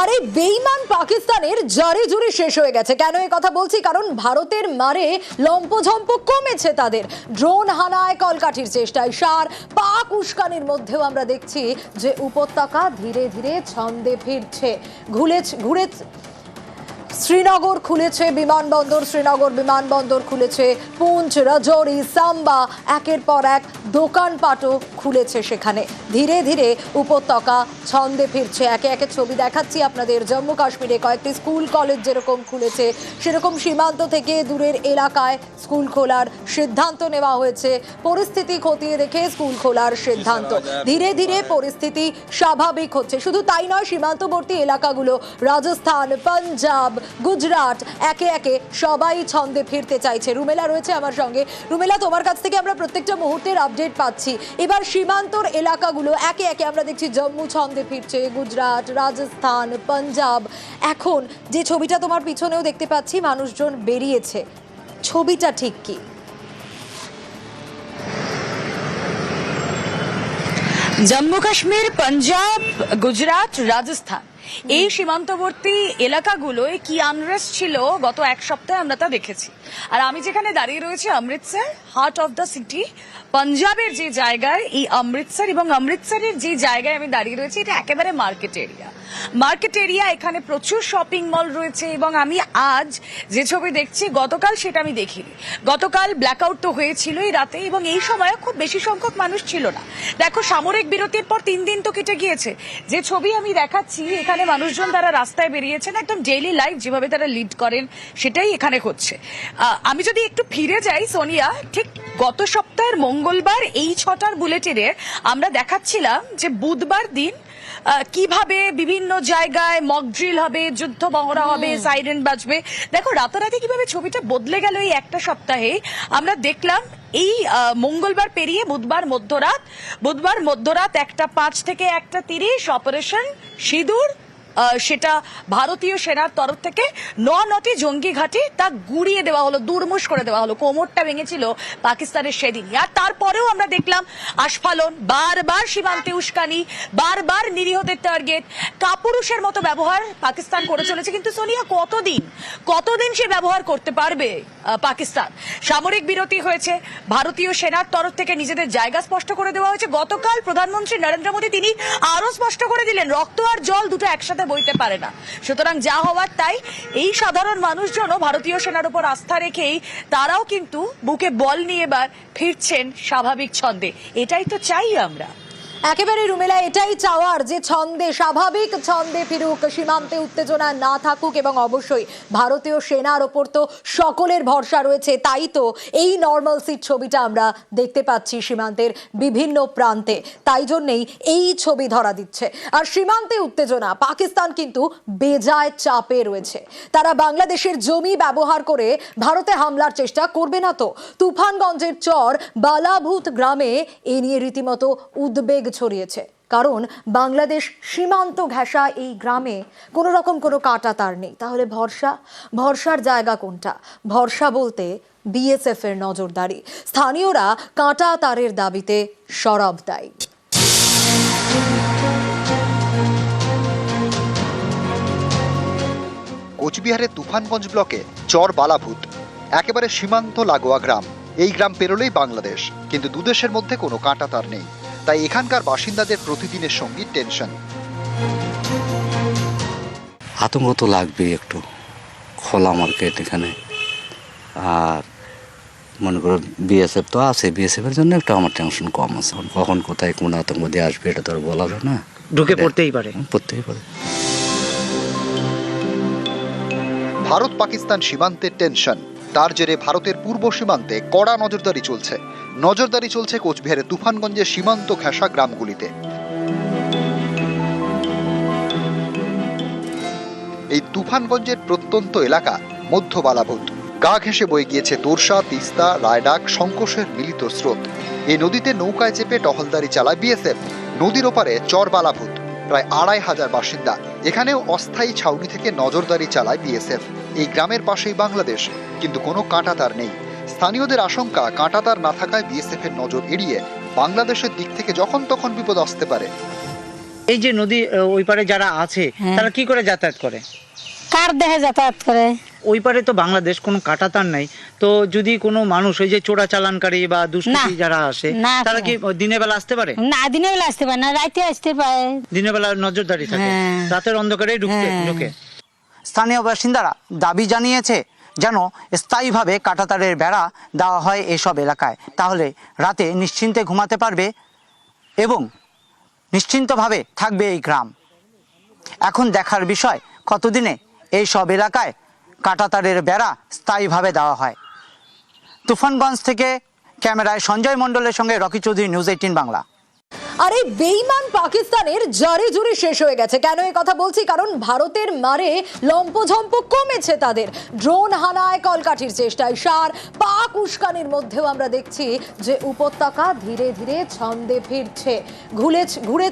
আর এই বেইমান পাকিস্তানের জারে জুড়ে শেষ হয়ে গেছে। কেন এই কথা বলছি? কারণ ভারতের মারে লম্পঝম্প কমেছে তাদের। ড্রোন হানায় কলকাঠির চেষ্টায়। সার পাক উস্কানির মধ্যেও আমরা দেখছি যে উপত্যকা ধীরে ধীরে ছন্দে ফিরছে। ঘুরে ঘুরে শ্রীনগর খুলেছে বিমানবন্দর, শ্রীনগর বিমানবন্দর খুলেছে পুঞ্চ রাজৌরি, সাম্বা, একের পর এক দোকানপাটও খুলেছে সেখানে। ধীরে ধীরে উপত্যকা ছন্দে ফিরছে, একে একে ছবি দেখাচ্ছি আপনাদের। জম্মু কাশ্মীরে কয়েকটি স্কুল, কলেজ যেরকম খুলেছে, সেরকম সীমান্ত থেকে দূরের এলাকায় স্কুল খোলার সিদ্ধান্ত নেওয়া হয়েছে। পরিস্থিতি খতিয়ে দেখে স্কুল খোলার সিদ্ধান্ত। ধীরে ধীরে পরিস্থিতি স্বাভাবিক হচ্ছে। শুধু তাই নয়, সীমান্তবর্তী এলাকাগুলো, রাজস্থান, পাঞ্জাব গুজরাট। একে একে সবাই ছন্দে ফিরতে চাইছে। রুমেলা রয়েছে আমার সঙ্গে। রুমেলা, তোমার কাছ থেকে আমরা প্রত্যেকটা মুহূর্তের আপডেট পাচ্ছি। এবার সীমান্তর এলাকাগুলো, একে একে আমরা দেখছি জম্মু ছন্দে ফিরছে। গুজরাট, রাজস্থান, পাঞ্জাব। এখন যে ছবিটা তোমার পিছনেও দেখতে পাচ্ছি, মানুষজন বেরিয়েছে। ছবিটা ঠিক কি? জম্মু কাশ্মীর, পাঞ্জাব, গুজরাট, রাজস্থান। এই সীমান্তবর্তী এলাকাগুলোয় কি আনরেস্ট ছিল? গত এক সপ্তাহে আমরা তা দেখেছি। আর আমি যেখানে দাঁড়িয়ে রয়েছি, Amritsar heart of the city পাঞ্জাবের যে জায়গায়, এই অমৃতসর এবং অমৃতসরের যে জায়গায় আমি দাঁড়িয়ে রয়েছি, এটা একেবারে মার্কেট এরিয়া মার্কেট এরিয়া, এখানে প্রচুর শপিং মল রয়েছে এবং আমি আজ যে ছবি দেখছি, গতকাল সেটা আমি দেখিনি। গতকাল ব্ল্যাকআউট তো হয়েছিল এই রাতে এবং এই সময় খুব বেশি সংখ্যক মানুষ ছিল না। দেখো, সামরিক বিরতির পর তিন দিন তো কেটে গিয়েছে। যে ছবি আমি দেখাচ্ছি, এখানে মানুষজন তারা রাস্তায় বেরিয়েছেন, একদম ডেইলি লাইফ যেভাবে তারা লিড করেন, সেটাই এখানে হচ্ছে। আমি যদি একটু ফিরে যাই, সোনিয়া, ঠিক গত সপ্তাহের মঙ্গলবার এই ছটার বুলেটিনে আমরা দেখাচ্ছিলাম যে বুধবার দিন কীভাবে বিভিন্ন জায়গায় মকড্রিল হবে যুদ্ধ মহড়া হবে সাইরেন বাজবে। দেখো রাতারাতি কীভাবে ছবিটা বদলে গেল এই একটা সপ্তাহে আমরা দেখলাম এই মঙ্গলবার পেরিয়ে বুধবার মধ্যরাত বুধবার মধ্যরাত একটা পাঁচ থেকে একটা তিরিশ অপারেশন সিঁদুর সেটা ভারতীয় সেনার তরফ থেকে ন নটি জঙ্গি ঘাঁটি তা গুড়িয়ে দেওয়া হলো, দুর্মুষ করে দেওয়া হলো, কোমরটা ভেঙেছিল পাকিস্তানের সেদিনই। আর তারপরেও আমরা দেখলাম আস্ফালন, বারবার সীমান্তে উস্কানি, বারবার নিরীহদের টার্গেট, কাপুরুষের মতো ব্যবহার পাকিস্তান করে চলেছে। কিন্তু সোনিয়া, কতদিন কতদিন সে ব্যবহার করতে পারবে পাকিস্তান? সামরিক বিরতি হয়েছে, ভারতীয় সেনার তরফ থেকে নিজেদের জায়গা স্পষ্ট করে দেওয়া হয়েছে। গতকাল প্রধানমন্ত্রী নরেন্দ্র মোদী, তিনি আরও স্পষ্ট করে দিলেন, রক্ত আর জল দুটো একসাথে বইতে পারে না। সুতরাং যা হওয়ার তাই এই সাধারণ মানুষজনও ভারতীয় সেনার উপর আস্থা রেখেই তারাও কিন্তু বুকে বল নিয়ে এবার ফিরছেন স্বাভাবিক ছন্দে। এটাই তো চাই আমরা। একেবারে রুমেলা, এটাই চাওয়ার যে ছন্দে স্বাভাবিক ছন্দে ফিরুক, সীমান্তে উত্তেজনা না থাকুক এবং অবশ্যই ভারতীয় সেনার ওপর তো সকলের ভরসা রয়েছে, তাই তো এই নর্মাল সিট ছবিটা আমরা দেখতে পাচ্ছি সীমান্তের বিভিন্ন প্রান্তে। তাই জন্যেই এই ছবি ধরা দিচ্ছে। আর সীমান্তে উত্তেজনা, পাকিস্তান কিন্তু বেজায় চাপে রয়েছে। তারা বাংলাদেশের জমি ব্যবহার করে ভারতে হামলার চেষ্টা করবে না তো। তুফানগঞ্জের চর বালাভূত গ্রামে এ নিয়ে রীতিমতো উদ্বেগ ছড়িয়েছে। কারণ বাংলাদেশ সীমান্ত ঘেঁষা এই গ্রামে কোনো রকম কোনো কাটা তার নেই। তাহলে ভরসা? ভরসার জায়গা কোনটা? ভরসা বলতে বিএসএফ এর নজরদারি। স্থানীয়রা কাঁটা তারের দাবিতে সরব দেয়। কোচবিহারের তুফানগঞ্জ ব্লকে চর বালাভূত। একেবারে সীমান্ত লাগোয়া গ্রাম। এই গ্রাম পেরোলেই বাংলাদেশ। কিন্তু দুদেশের মধ্যে কোনো কাঁটা তার নেই। তাই এখানকার বাসিন্দাদের প্রতিদিনের সঙ্গী টেনশন। আতঙ্ক তো লাগবে একটু। খোলা মার্কেট এখানে। আর মনে করো বিএসএফ তো আছে বিএসএফ এর জন্য একটু আমার টেনশন কম আছে। কখন কোথায় কোন আতঙ্ক দিয়ে আসবে এটা তো আর বলা যায় না। ঢুকে পড়তেই পারে। পড়তেই পারে। ভারত পাকিস্তান সীমান্তের টেনশন। তার জেরে ভারতের পূর্ব সীমান্তে কড়া নজরদারি চলছে। নজরদারি চলছে কোচবিহারের তুফানগঞ্জের সীমান্ত ঘেঁষা গ্রামগুলিতে। এই তুফানগঞ্জের প্রত্যন্ত এলাকা মধ্য বালাভূত গা ঘেঁষে বয়ে গিয়েছে তোরসা, তিস্তা, রায়ডাক সংকোষের মিলিত স্রোত। এই নদীতে নৌকায় চেপে টহলদারি চালায় বিএসএফ। নদীর ওপারে চর বালাভূত প্রায় আড়াই হাজার বাসিন্দা। এখানেও অস্থায়ী ছাউনি থেকে নজরদারি চালায় বিএসএফ। এই গ্রামের পাশেই বাংলাদেশ কিন্তু কোনো কাঁটাতার নেই। স্থানীয়দের আশঙ্কা কাঁটাতার না থাকায় বিএসএফ এর নজর এড়িয়ে বাংলাদেশের দিক থেকে যখন তখন বিপদ আসতে পারে। এই যে নদী ওই পারে যারা আছে হ্যাঁ। তারা কি করে যাতায়াত করে? কার দেহে যাতায়াত করে? ওই পারে তো বাংলাদেশ কোনো কাটাতার নাই। তো যদি কোনো মানুষ ওই যে চোরা চালানকারী বা দুষ্কৃতী। যারা আসে তারা কি দিনের বেলা আসতে পারে? না দিনের বেলা আসতে পারে না রাতে আসতে পারে। দিনের বেলা নজরদারি থাকে। হ্যাঁ। রাতের অন্ধকারে ঢুকতে হ্যাঁ। ঢুকে। স্থানীয় বাসিন্দারা দাবি জানিয়েছে যেন স্থায়ীভাবে কাঁটাতারের বেড়া দেওয়া হয় এসব এলাকায়। তাহলে রাতে নিশ্চিন্তে ঘুমাতে পারবে এবং নিশ্চিন্তভাবে থাকবে এই গ্রাম। এখন দেখার বিষয়, কতদিনে এই সব এলাকায় কাঁটাতারের বেড়া স্থায়ীভাবে দেওয়া হয়? তুফানগঞ্জ থেকে ক্যামেরায় সঞ্জয় মণ্ডলের সঙ্গে রকি চৌধুরী, নিউজ এইটিন বাংলা। আর এই বেইমান পাকিস্তানের জারে জুড়ে শেষ হয়ে গেছে। কেন এই কথা বলছি? কারণ ভারতের মারে লম্পঝম্প কমেছে তাদের। ড্রোন হানায় কলকাঠির চেষ্টায়। সার পাক উস্কানির মধ্যেও আমরা দেখছি যে উপত্যকা ধীরে ধীরে ছন্দে ফিরছে। ঘুরে ঘুরে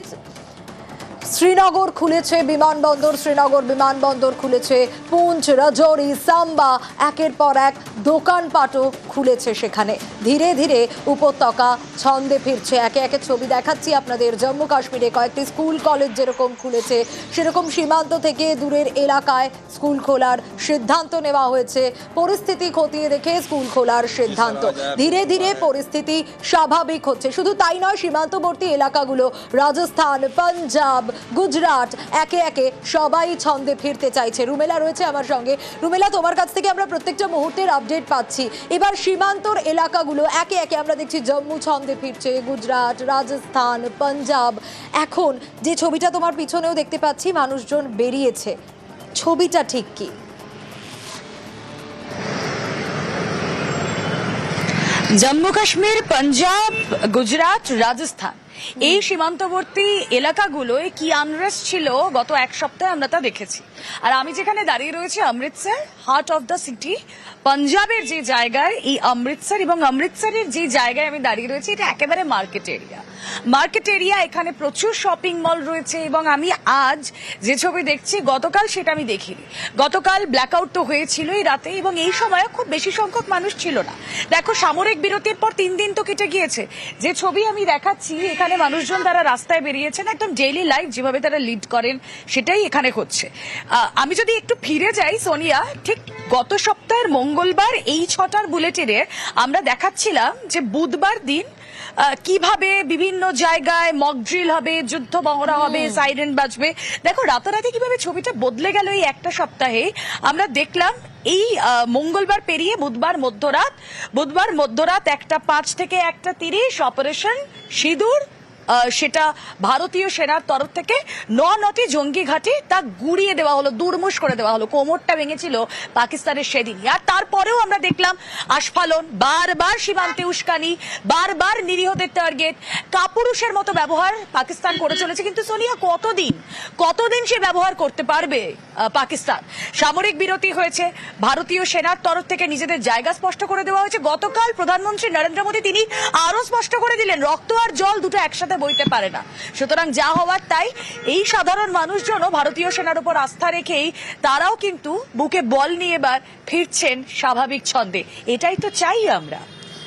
শ্রীনগর খুলেছে বিমানবন্দর, শ্রীনগর বিমানবন্দর খুলেছে পুঞ্চ রাজৌরি, সাম্বা। একের পর এক দোকানপাটও খুলেছে সেখানে। ধীরে ধীরে উপত্যকা ছন্দে ফিরছে। একে একে ছবি দেখাচ্ছি আপনাদের। জম্মু কাশ্মীরে কয়েকটি স্কুল, কলেজ যেরকম খুলেছে, সেরকম সীমান্ত থেকে দূরের এলাকায় স্কুল খোলার সিদ্ধান্ত নেওয়া হয়েছে। পরিস্থিতি খতিয়ে দেখে স্কুল খোলার সিদ্ধান্ত। ধীরে ধীরে পরিস্থিতি স্বাভাবিক হচ্ছে। শুধু তাই নয়, সীমান্তবর্তী এলাকাগুলো, রাজস্থান, পাঞ্জাব গুজরাট, একে একে সবাই ছন্দে ফিরতে চাইছে। রুমেলা রয়েছে আমার সঙ্গে। রুমেলা, তোমার কাছ থেকে আমরা প্রত্যেকটা মুহূর্তের আপডেট পাচ্ছি। এবার সীমান্তর এলাকাগুলো, একে একে আমরা দেখছি জম্মু ছন্দে ফিরছে। গুজরাট, রাজস্থান, পাঞ্জাব। এখন যে ছবিটা তোমার পিছনেও দেখতে পাচ্ছি, মানুষজন বেরিয়েছে। ছবিটা ঠিক কি? জম্মু কাশ্মীর, পাঞ্জাব, গুজরাট, রাজস্থান। এই সীমান্তবর্তী এলাকাগুলোয় কি আনরেস্ট ছিল? গত এক সপ্তাহে আমরা তা দেখেছি। আর আমি যেখানে দাঁড়িয়ে রয়েছি, Amritsar heart of the city পাঞ্জাবের যে জায়গায়, এই অমৃতসর এবং অমৃতসরের যে জায়গায় আমি দাঁড়িয়ে রয়েছি, এটা একেবারে মার্কেট এরিয়া মার্কেট এরিয়া এখানে প্রচুর শপিং মল রয়েছে এবং আমি আজ যে ছবি দেখছি, গতকাল সেটা আমি দেখিনি। গতকাল ব্ল্যাকআউট তো হয়েছিল এই রাতে এবং এই সময় খুব বেশি সংখ্যক মানুষ ছিল না। দেখো, সামরিক বিরতির পর তিন দিন তো কেটে গিয়েছে। যে ছবি আমি দেখাচ্ছি, এখানে মানুষজন তারা রাস্তায় বেরিয়েছেন, একদম ডেইলি লাইফ যেভাবে তারা লিড করেন, সেটাই এখানে হচ্ছে। আমি যদি একটু ফিরে যাই, সোনিয়া, ঠিক গত সপ্তাহের মঙ্গলবার এই ছটার বুলেটিনে আমরা দেখাচ্ছিলাম যে বুধবার দিন কীভাবে বিভিন্ন জায়গায় মক ড্রিল হবে যুদ্ধ মহড়া হবে সাইরেন বাজবে। দেখো রাতারাতি কীভাবে ছবিটা বদলে গেল এই একটা সপ্তাহে আমরা দেখলাম এই মঙ্গলবার পেরিয়ে বুধবার মধ্যরাত বুধবার মধ্যরাত একটা পাঁচ থেকে একটা তিরিশ অপারেশন সিঁদুর সেটা ভারতীয় সেনার তরফ থেকে ন নটি জঙ্গি ঘাঁটি তা গুড়িয়ে দেওয়া হলো, দুর্মুষ করে দেওয়া হলো, কোমরটা ভেঙেছিল পাকিস্তানের সেদিনই। আর তারপরেও আমরা দেখলাম আস্ফালন, বারবার সীমান্তে উস্কানি, বারবার নিরীহদের টার্গেট, কাপুরুষের মতো ব্যবহার পাকিস্তান করে চলেছে। কিন্তু সোনিয়া, কতদিন কতদিন সে ব্যবহার করতে পারবে পাকিস্তান? সামরিক বিরতি হয়েছে, ভারতীয় সেনার তরফ থেকে নিজেদের জায়গা স্পষ্ট করে দেওয়া হয়েছে। গতকাল প্রধানমন্ত্রী নরেন্দ্র মোদী, তিনি আরও স্পষ্ট করে দিলেন, রক্ত আর জল দুটো একসাথে বইতে পারে না। সুতরাং যা হওয়ার তাই, এই সাধারণ মানুষজনও ভারতীয় সেনার উপর আস্থা রেখেই তারাও কিন্তু বুকে বল নিয়ে এবার ফিরছেন স্বাভাবিক ছন্দে। এটাই তো চাই আমরা।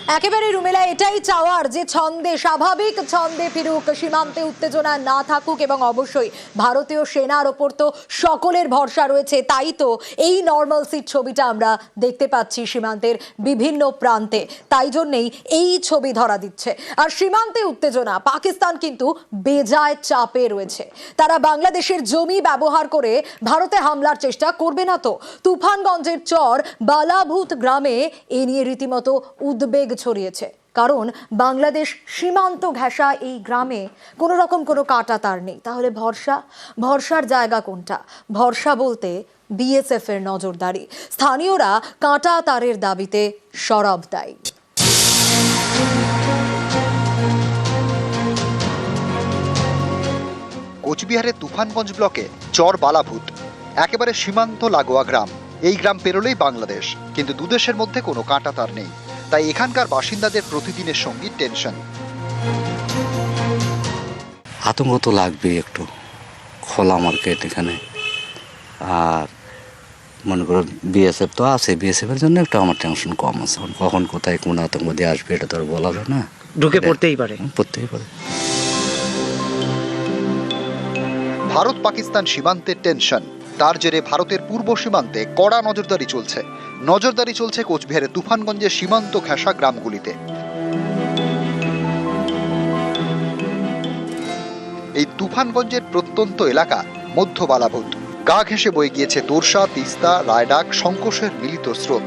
একেবারে রুমেলা এটাই চাওয়ার যে ছন্দে স্বাভাবিক, ছন্দে ফিরুক, সীমান্তে উত্তেজনা না থাকুক এবং অবশ্যই ভারতীয় সেনার ওপর তো সকলের ভরসা রয়েছে, তাই তো এই নর্মাল সিট ছবিটা আমরা দেখতে পাচ্ছি সীমান্তের বিভিন্ন প্রান্তে। তাই জন্যেই এই ছবি ধরা দিচ্ছে। আর সীমান্তে উত্তেজনা, পাকিস্তান কিন্তু বেজায় চাপে রয়েছে। তারা বাংলাদেশের জমি ব্যবহার করে ভারতে হামলার চেষ্টা করবে না তো। তুফানগঞ্জের চর বালাভূত গ্রামে এ নিয়ে রীতিমতো উদ্বেগ ছড়িয়েছে। কারণ বাংলাদেশ সীমান্ত ঘেঁষা এই গ্রামে কোনো রকম কোনো কাটা তার নেই। তাহলে ভরসা? ভরসার জায়গা কোনটা? ভরসা বলতে বিএসএফ এর নজরদারি। স্থানীয়রা কাঁটা তারের দাবিতে সরব দেয়। কোচবিহারের তুফানগঞ্জ ব্লকে চর বালাভূত। একেবারে সীমান্ত লাগোয়া গ্রাম। এই গ্রাম পেরোলেই বাংলাদেশ। কিন্তু দুদেশের মধ্যে কোনো কাঁটা তার নেই। তাই এখানকার বাসিন্দাদের প্রতিদিনের সঙ্গী টেনশন। আতঙ্ক তো লাগবেই একটু খোলা মার্কেট এখানে। আর মনে করো বিএসএফ তো আছে বিএসএফের জন্য একটু আমার টেনশন কম আছে। কখন কোথায় কোন আতঙ্কবাদী আসবে এটা তো আর বলা যায় না। ঢুকে পড়তেই পারে। পড়তেই পারে। ভারত পাকিস্তান সীমান্তের টেনশন। তার জেরে ভারতের পূর্ব সীমান্তে কড়া নজরদারি চলছে। নজরদারি চলছে কোচবিহারের তুফানগঞ্জের সীমান্ত ঘেঁষা গ্রামগুলিতে। এই তুফানগঞ্জের প্রত্যন্ত এলাকা মধ্য বালাভূত গা ঘেঁষে বয়ে গিয়েছে তোরসা, তিস্তা, রায়ডাক সংকোষের মিলিত স্রোত।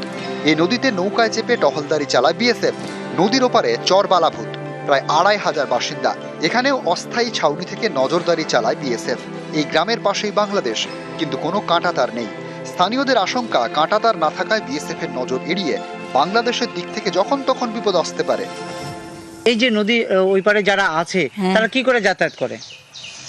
এই নদীতে নৌকায় চেপে টহলদারি চালায় বিএসএফ। নদীর ওপারে চর বালাভূত প্রায় আড়াই হাজার বাসিন্দা। এখানেও অস্থায়ী ছাউনি থেকে নজরদারি চালায় বিএসএফ। এই গ্রামের পাশেই বাংলাদেশ কিন্তু কোনো কাঁটাতার নেই। স্থানীয়দের আশঙ্কা কাঁটাতার না থাকায় বিএসএফ এর নজর এড়িয়ে বাংলাদেশের দিক থেকে যখন তখন বিপদ আসতে পারে। এই যে নদী ওই পারে যারা আছে হ্যাঁ। তারা কি করে যাতায়াত করে?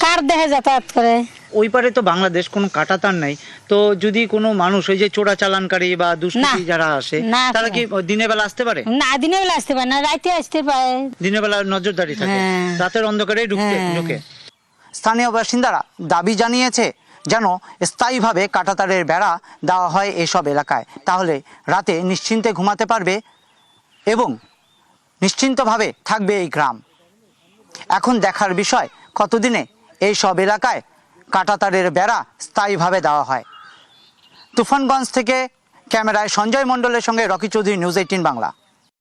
কার দেহে যাতায়াত করে? ওই পারে তো বাংলাদেশ কোনো কাটাতার নাই। তো যদি কোনো মানুষ ওই যে চোরা চালানকারী বা দুষ্কৃতী। যারা আসে না, তারা কি দিনের বেলা আসতে পারে? না দিনের বেলা আসতে পারে না রাইতে আসতে পারে। দিনের বেলা নজরদারি থাকে। হ্যাঁ। রাতের অন্ধকারে ঢুকতে হ্যাঁ। ঢুকে। স্থানীয় বাসিন্দারা দাবি জানিয়েছে যেন স্থায়ীভাবে কাটাতারের বেড়া দেওয়া হয় এসব এলাকায়। তাহলে রাতে নিশ্চিন্তে ঘুমাতে পারবে এবং নিশ্চিন্তভাবে থাকবে এই গ্রাম। এখন দেখার বিষয়, কতদিনে এই সব এলাকায় কাটাতারের বেড়া স্থায়ীভাবে দেওয়া হয়? তুফানগঞ্জ থেকে ক্যামেরায় সঞ্জয় মণ্ডলের সঙ্গে রকি চৌধুরী, নিউজ এইটিন বাংলা।